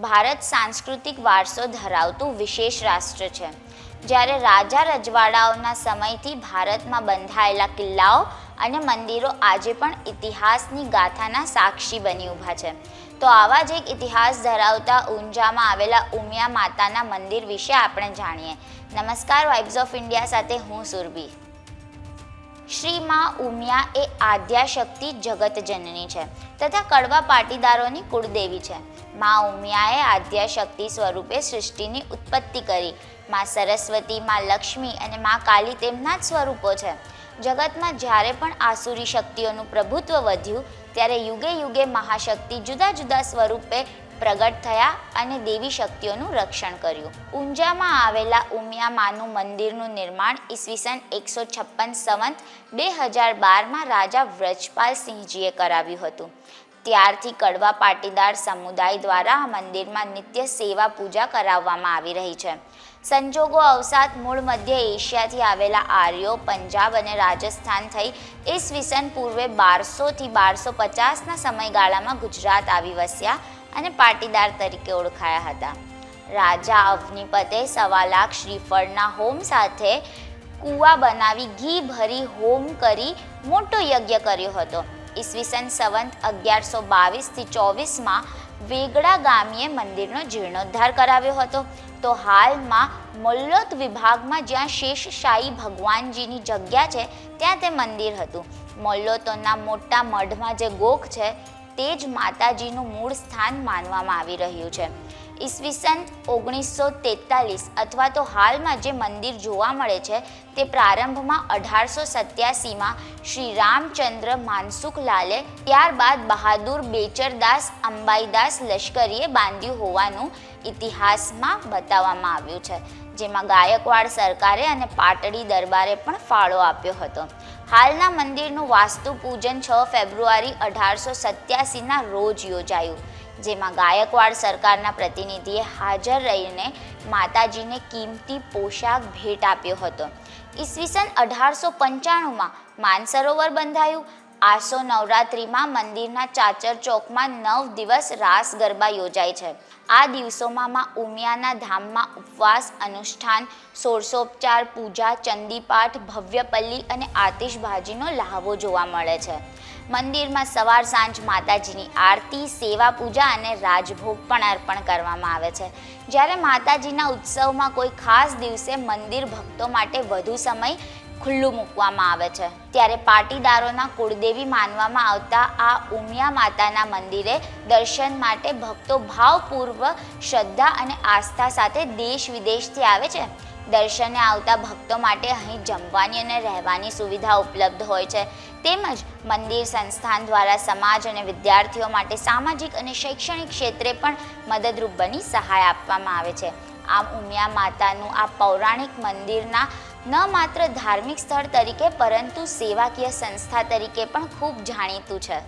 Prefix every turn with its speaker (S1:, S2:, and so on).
S1: ભારત સાંસ્કૃતિક વારસો ધરાવતું વિશેષ રાષ્ટ્ર છે. જ્યારે રાજા રજવાડાઓના સમયથી ભારતમાં બંધાયેલા કિલ્લાઓ અને મંદિરો આજે પણ ઇતિહાસની ગાથાના સાક્ષી બની ઊભા છે. તો આવા જ એક ઇતિહાસ ધરાવતા ઊંઝામાં આવેલા ઉમિયા માતાના મંદિર વિશે આપણે જાણીએ. નમસ્કાર વાઇબ્સ ઓફ ઇન્ડિયા સાથે હું સુરભી. શ્રી માં ઉમિયા એ આદ્યાશક્તિ જગત જનની છે. તથા કડવા પાટીદારોની કુળદેવી છે. મા ઉમિયાએ આદ્યાશક્તિ સ્વરૂપે સૃષ્ટિની ઉત્પત્તિ કરી. મા સરસ્વતી, મા લક્ષ્મી અને મા કાલી તેમના જ સ્વરૂપો છે. જગતમાં જ્યારે પણ આસુરી શક્તિઓનું પ્રભુત્વ વધ્યું, ત્યારે યુગે યુગે મહાશક્તિ જુદા જુદા સ્વરૂપે પ્રગટ થયા અને દેવી શક્તિઓનું રક્ષણ કર્યું. ઊંઝામાં આવેલા ઉમિયામાનું મંદિરનું નિર્માણ ઈસવીસન એકસો છપ્પન સંવંત બે હજાર બારમાં રાજા વ્રજપાલ સિંહજીએ કરાવ્યું હતું. ત્યારથી કડવા પાટીદાર સમુદાય દ્વારા આ મંદિરમાં નિત્ય સેવા પૂજા કરાવવામાં આવી રહી છે. સંજોગો અવસાદ મૂળ મધ્ય એશિયાથી આવેલા આર્યો, પંજાબ અને રાજસ્થાન થઈ ઈસવીસન પૂર્વે બારસોથી બારસો પચાસના સમયગાળામાં ગુજરાત આવી વસ્યા. અને પાટીદાર તરીકે ઓળખાયા હતા. રાજા અવનીપતે સવા લાખ શ્રીફળના હોમ સાથે કૂવા બનાવી ઘી ભરી હોમ કરી મોટો યજ્ઞ કર્યો હતો. ઈસવીસન સંવંત અગિયારસો બાવીસથી ચોવીસમાં વેગડા ગામીએ મંદિરનો જીર્ણોદ્ધાર કરાવ્યો હતો. તો હાલમાં મોલ્લોત વિભાગમાં જ્યાં શેષશાહી ભગવાનજીની જગ્યા છે, ત્યાં તે મંદિર હતું. મોલ્લોતોના મોટા મઢમાં જે ગોખ છે તે જ માતાજીનું મૂળ સ્થાન માનવામાં આવી રહ્યું છે. ઈસવીસન ઓગણીસો તેતાલીસ અથવા તો હાલમાં જે મંદિર જોવા મળે છે તે પ્રારંભમાં અઢારસો સત્યાસીમાં શ્રી રામચંદ્ર માનસુખલાલે ત્યારબાદ બહાદુર બેચરદાસ અંબાઈદાસ લશ્કરીએ બાંધ્યું હોવાનું ઇતિહાસમાં બતાવવામાં આવ્યું છે. જેમાં ગાયકવાડ સરકારે અને પાટડી દરબારે પણ ફાળો આપ્યો હતો. હાલના મંદિરનું વાસ્તુ પૂજન છ ફેબ્રુઆરી અઢારસો સત્યાસીના રોજ યોજાયું, જેમાં ગાયકવાડ સરકારના પ્રતિનિધિએ હાજર રહીને માતાજીને કિંમતી પોશાક ભેટ આપ્યો હતો. ઈસવીસન અઢારસો પંચાણુંમાં માનસરોવર બંધાયું આસો નવરાત્રિમાં મંદિરના ચાચર ચોકમાં નવ દિવસ રાસ ગરબા યોજાય છે. આ દિવસોમાં માં ઉમિયાના ધામમાં ઉપવાસ, અનુષ્ઠાન સોરસોપચાર પૂજા, ચંદીપાઠ ભવ્યપલ્લી અને આતિશભાજીનો લહાવો જોવા મળે છે. મંદિરમાં સવાર સાંજ માતાજીની આરતી, સેવા પૂજા અને રાજભોગ પણ અર્પણ કરવામાં આવે છે. જ્યારે માતાજીના ઉત્સવમાં કોઈ ખાસ દિવસે મંદિર ભક્તો માટે વધુ સમય ખુલ્લું મૂકવામાં આવે છે. ત્યારે પાટીદારોના કુળદેવી માનવામાં આવતા આ ઉમિયા માતાના મંદિરે દર્શન માટે ભક્તો ભાવપૂર્વક શ્રદ્ધા અને આસ્થા સાથે દેશ વિદેશથી આવે છે. દર્શને આવતા ભક્તો માટે અહીં જમવાની અને રહેવાની સુવિધા ઉપલબ્ધ હોય છે. તેમજ મંદિર સંસ્થાન દ્વારા સમાજ અને વિદ્યાર્થીઓ માટે સામાજિક અને શૈક્ષણિક ક્ષેત્રે પણ મદદરૂપ બની સહાય આપવામાં આવે છે. આમ ઉમિયા માતાનું આ પૌરાણિક મંદિરના ન માત્ર ધાર્મિક સ્થળ તરીકે પરંતુ સેવાકીય સંસ્થા તરીકે પણ ખૂબ જાણીતું છે.